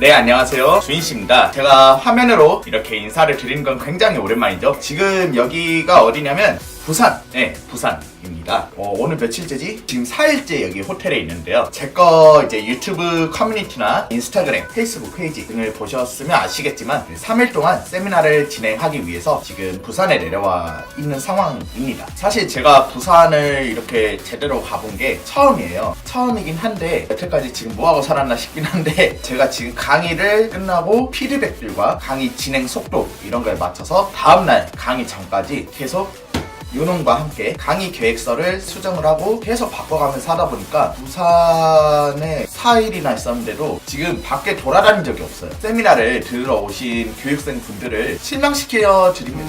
네 안녕하세요. 주인씨입니다. 제가 화면으로 이렇게 인사를 드리는 건 굉장히 오랜만이죠. 지금 여기가 어디냐면 부산. 네 부산입니다. 어, 오늘 며칠째지? 지금 4일째 여기 호텔에 있는데요. 제 거 이제 유튜브 커뮤니티나 인스타그램 페이스북 페이지 등을 보셨으면 아시겠지만 3일 동안 세미나를 진행하기 위해서 지금 부산에 내려와 있는 상황입니다. 사실 제가 부산을 이렇게 제대로 가본 게 처음이에요. 처음이긴 한데 여태까지 지금 뭐하고 살았나 싶긴 한데 제가 지금 강의를 끝나고 피드백들과 강의 진행 속도 이런 걸 맞춰서 다음날 강의 전까지 계속 요놈과 함께 강의 계획서를 수정을 하고 계속 바꿔가면서 하다 보니까 부산에 4일이나 있었는데도 지금 밖에 돌아다닌 적이 없어요. 세미나를 들으러 오신 교육생 분들을 실망시켜 드리면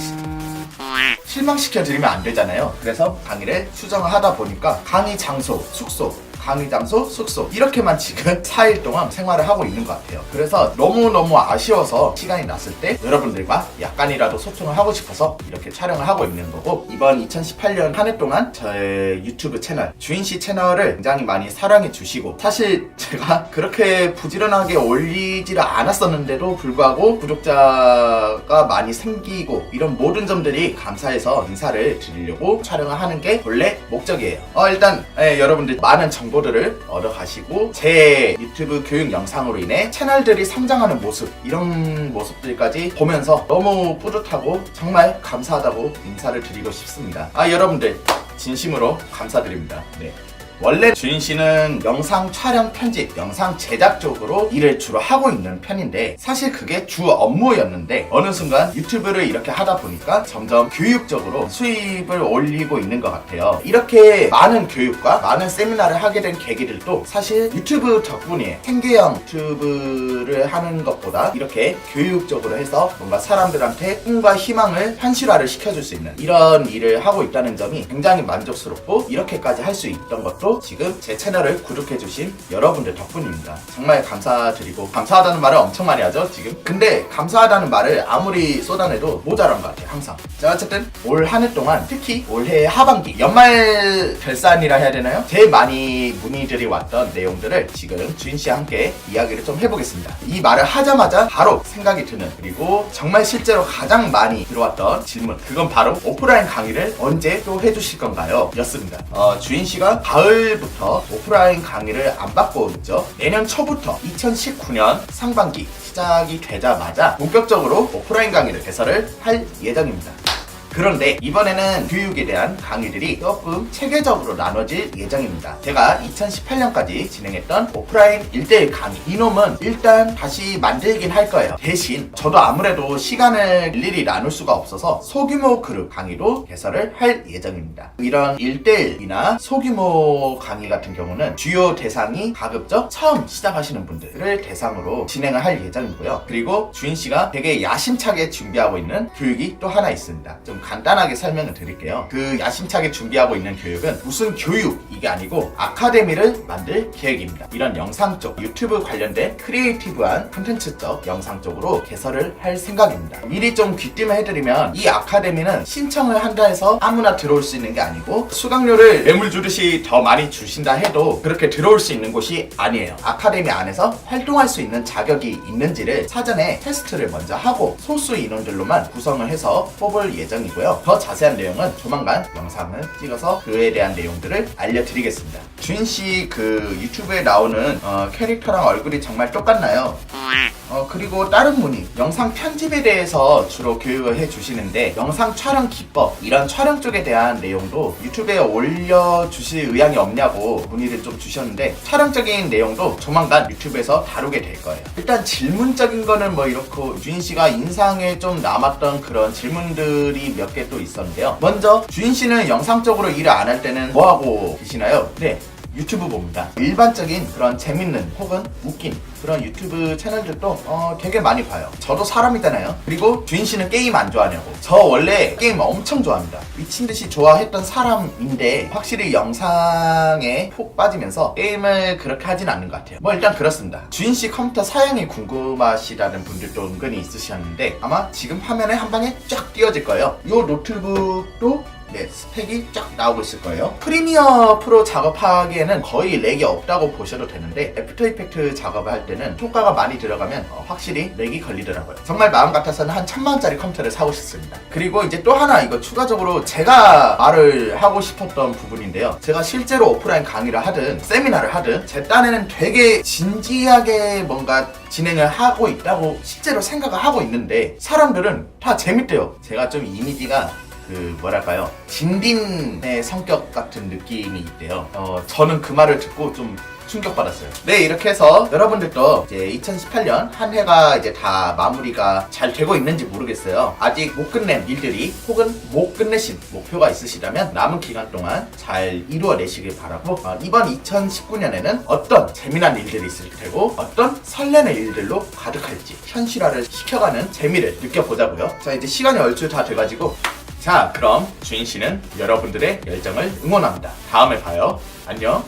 실망시켜 드리면 안 되잖아요. 그래서 강의를 수정을 하다 보니까 강의 장소, 숙소, 강의 장소, 숙소 이렇게만 지금 4일 동안 생활을 하고 있는 것 같아요. 그래서 너무너무 아쉬워서 시간이 났을 때 여러분들과 약간이라도 소통을 하고 싶어서 이렇게 촬영을 하고 있는 거고 이번 2018년 한 해 동안 저의 유튜브 채널 주인씨 채널을 굉장히 많이 사랑해 주시고 사실 제가 그렇게 부지런하게 올리지를 않았었는데도 불구하고 구독자가 많이 생기고 이런 모든 점들이 감사해서 인사를 드리려고 촬영을 하는 게 원래 목적이에요. 어, 일단 예, 여러분들 많은 정보 들을 얻어 가시고 제 유튜브 교육 영상으로 인해 채널들이 성장하는 모습 이런 모습들까지 보면서 너무 뿌듯하고 정말 감사하다고 인사를 드리고 싶습니다. 아 여러분들 진심으로 감사드립니다. 네. 원래 주인 씨는 영상 촬영 편집, 영상 제작 쪽으로 일을 주로 하고 있는 편인데 사실 그게 주 업무였는데 어느 순간 유튜브를 이렇게 하다 보니까 점점 교육적으로 수입을 올리고 있는 것 같아요. 이렇게 많은 교육과 많은 세미나를 하게 된 계기들도 사실 유튜브 덕분이에요. 생계형 유튜브를 하는 것보다 이렇게 교육적으로 해서 뭔가 사람들한테 꿈과 희망을 현실화를 시켜줄 수 있는 이런 일을 하고 있다는 점이 굉장히 만족스럽고 이렇게까지 할 수 있던 것도 지금 제 채널을 구독해주신 여러분들 덕분입니다. 정말 감사드리고 감사하다는 말을 엄청 많이 하죠 지금. 근데 감사하다는 말을 아무리 쏟아내도 모자란 것 같아요 항상. 자 어쨌든 올 한 해 동안 특히 올해 하반기 연말 결산이라 해야 되나요? 제일 많이 문의들이 왔던 내용들을 지금 주인 씨와 함께 이야기를 좀 해보겠습니다. 이 말을 하자마자 바로 생각이 드는 그리고 정말 실제로 가장 많이 들어왔던 질문 그건 바로 오프라인 강의를 언제 또 해주실 건가요? 였습니다. 어, 주인 씨가 가을 부터 오프라인 강의를 안 받고 있죠. 내년 초부터 2019년 상반기 시작이 되자마자 본격적으로 오프라인 강의를 개설을 할 예정입니다. 그런데 이번에는 교육에 대한 강의들이 조금 체계적으로 나눠질 예정입니다. 제가 2018년까지 진행했던 오프라인 1대1 강의 이놈은 일단 다시 만들긴 할 거예요. 대신 저도 아무래도 시간을 일일이 나눌 수가 없어서 소규모 그룹 강의로 개설을 할 예정입니다. 이런 1대1이나 소규모 강의 같은 경우는 주요 대상이 가급적 처음 시작하시는 분들을 대상으로 진행을 할 예정이고요. 그리고 주인 씨가 되게 야심차게 준비하고 있는 교육이 또 하나 있습니다. 좀 간단하게 설명을 드릴게요. 그 야심차게 준비하고 있는 교육은 무슨 교육 이게 아니고 아카데미를 만들 계획입니다. 이런 영상 쪽 유튜브 관련된 크리에이티브한 콘텐츠적 영상 쪽으로 개설을 할 생각입니다. 미리 좀 귀띔을 해드리면 이 아카데미는 신청을 한다 해서 아무나 들어올 수 있는 게 아니고 수강료를 매물 주듯이 더 많이 주신다 해도 그렇게 들어올 수 있는 곳이 아니에요. 아카데미 안에서 활동할 수 있는 자격이 있는지를 사전에 테스트를 먼저 하고 소수 인원들로만 구성을 해서 뽑을 예정 이고요. 더 자세한 내용은 조만간 영상을 찍어서 그에 대한 내용들을 알려드리겠습니다. 주인 씨그 유튜브에 나오는 어, 캐릭터랑 얼굴이 정말 똑같나요? 어, 그리고 다른 문의, 영상 편집에 대해서 주로 교육을 해주시는데, 영상 촬영 기법, 이런 촬영 쪽에 대한 내용도 유튜브에 올려주실 의향이 없냐고 문의를 좀 주셨는데, 촬영적인 내용도 조만간 유튜브에서 다루게 될 거예요. 일단 질문적인 거는 뭐 이렇고, 주인 씨가 인상에 좀 남았던 그런 질문들이 몇 개 또 있었는데요. 먼저, 주인 씨는 영상 적으로 일을 안 할 때는 뭐 하고 계시나요? 네. 유튜브 봅니다. 일반적인 그런 재밌는 혹은 웃긴 그런 유튜브 채널들도 어, 되게 많이 봐요. 저도 사람이잖아요. 그리고 주인 씨는 게임 안 좋아하냐고. 저 원래 게임 엄청 좋아합니다. 미친 듯이 좋아했던 사람인데 확실히 영상에 푹 빠지면서 게임을 그렇게 하진 않는 것 같아요. 뭐 일단 그렇습니다. 주인 씨 컴퓨터 사양이 궁금하시다는 분들도 은근히 있으셨는데 아마 지금 화면에 한 방에 쫙 띄워질 거예요. 이 노트북도 네, 스펙이 쫙 나오고 있을 거예요. 프리미어 프로 작업하기에는 거의 렉이 없다고 보셔도 되는데 애프터 이펙트 작업을 할 때는 효과가 많이 들어가면 어, 확실히 렉이 걸리더라고요. 정말 마음 같아서는 한 천만 원짜리 컴퓨터를 사고 싶습니다. 그리고 이제 또 하나 이거 추가적으로 제가 말을 하고 싶었던 부분인데요. 제가 실제로 오프라인 강의를 하든 세미나를 하든 제 딴에는 되게 진지하게 뭔가 진행을 하고 있다고 실제로 생각을 하고 있는데 사람들은 다 재밌대요. 제가 좀 이미지가 그 뭐랄까요 진딘의 성격 같은 느낌이 있대요. 어 저는 그 말을 듣고 좀 충격받았어요. 네 이렇게 해서 여러분들도 이제 2018년 한 해가 이제 다 마무리가 잘 되고 있는지 모르겠어요. 아직 못 끝낸 일들이 혹은 못 끝내신 목표가 있으시다면 남은 기간 동안 잘 이루어내시길 바라고 어, 이번 2019년에는 어떤 재미난 일들이 있을 테고 어떤 설레는 일들로 가득할지 현실화를 시켜가는 재미를 느껴보자고요. 자 이제 시간이 얼추 다 돼가지고 자, 그럼 주인 씨는 여러분들의 열정을 응원합니다. 다음에 봐요. 안녕.